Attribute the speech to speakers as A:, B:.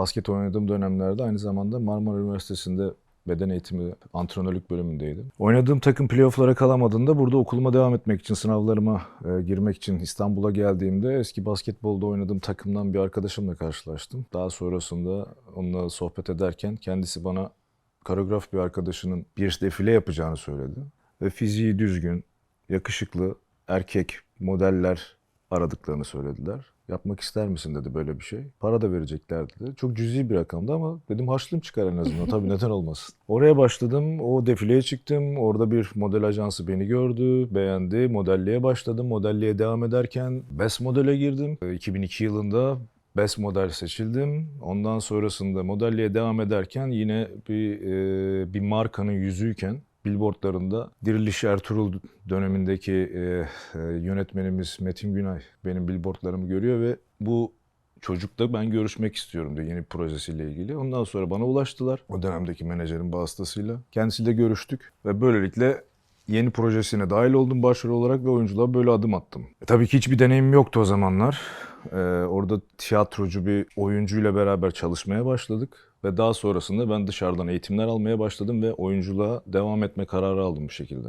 A: Basket oynadığım dönemlerde aynı zamanda Marmara Üniversitesi'nde beden eğitimi antrenörlük bölümündeydim. Oynadığım takım playofflara kalamadığında burada okuluma devam etmek için, sınavlarıma e, girmek için İstanbul'a geldiğimde eski basketbolda oynadığım takımdan bir arkadaşımla karşılaştım. Daha sonrasında onunla sohbet ederken kendisi bana koreograf bir arkadaşının bir defile yapacağını söyledi. Ve fiziği düzgün, yakışıklı, erkek modeller aradıklarını söylediler. Yapmak ister misin dedi böyle bir şey. Para da verecekler dedi. Çok cüzi bir rakamdı ama dedim harçlığım çıkar en azından. Tabii neden olmasın. Oraya başladım. O defileye çıktım. Orada bir model ajansı beni gördü. Beğendi. Modelliğe başladım. Modelliğe devam ederken Best Model'e girdim. Ee, 2002 yılında Best Model seçildim. Ondan sonrasında modelliğe devam ederken yine bir e, bir markanın yüzüyken billboardlarında Diriliş Ertuğrul dönemindeki e, e, yönetmenimiz Metin Günay benim billboardlarımı görüyor ve bu çocukla ben görüşmek istiyorum diye yeni projesiyle ilgili. Ondan sonra bana ulaştılar. O dönemdeki menajerin vasıtasıyla. Kendisiyle görüştük ve böylelikle yeni projesine dahil oldum başrol olarak ve oyunculuğa böyle adım attım. E, tabii ki hiçbir deneyimim yoktu o zamanlar. Ee, orada tiyatrocu bir oyuncuyla beraber çalışmaya başladık. Ve daha sonrasında ben dışarıdan eğitimler almaya başladım ve oyunculuğa devam etme kararı aldım bu şekilde.